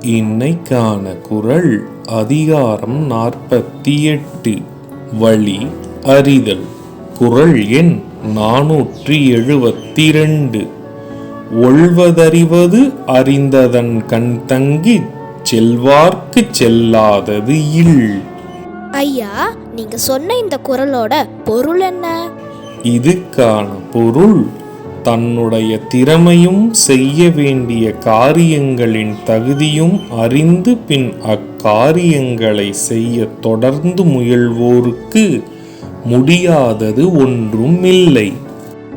இன்னைக்கான குரல் அதிகாரம் நாற்பத்தி எட்டு வழி அறிதல். குரல் எண் நானூற்றி எழுபத்தி ரெண்டு ஒழ்வதறிவது அறிந்ததன் கண் தங்கி செல்வார்க்கு செல்லாதது இல். ஐயா நீங்க சொன்ன இந்த குரலோட பொருள் என்ன? இதுக்கான பொருள் தன்னுடைய திறமையும் செய்ய வேண்டிய காரியங்களின் தகுதியும் அறிந்து பின் அக்காரியங்களை செய்ய தொடர்ந்து முயல்வோருக்கு முடியாதது ஒன்றும் இல்லை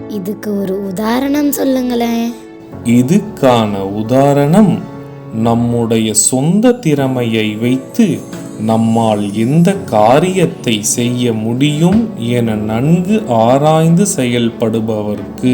இதுக்கு ஒரு உதாரணம் சொல்லுங்களேன். இதுக்கான உதாரணம் நம்முடைய சொந்த திறமையை வைத்து நம்மால் எந்த காரியத்தை செய்ய முடியும் என நன்கு ஆராய்ந்து செயல்படுபவர்க்கு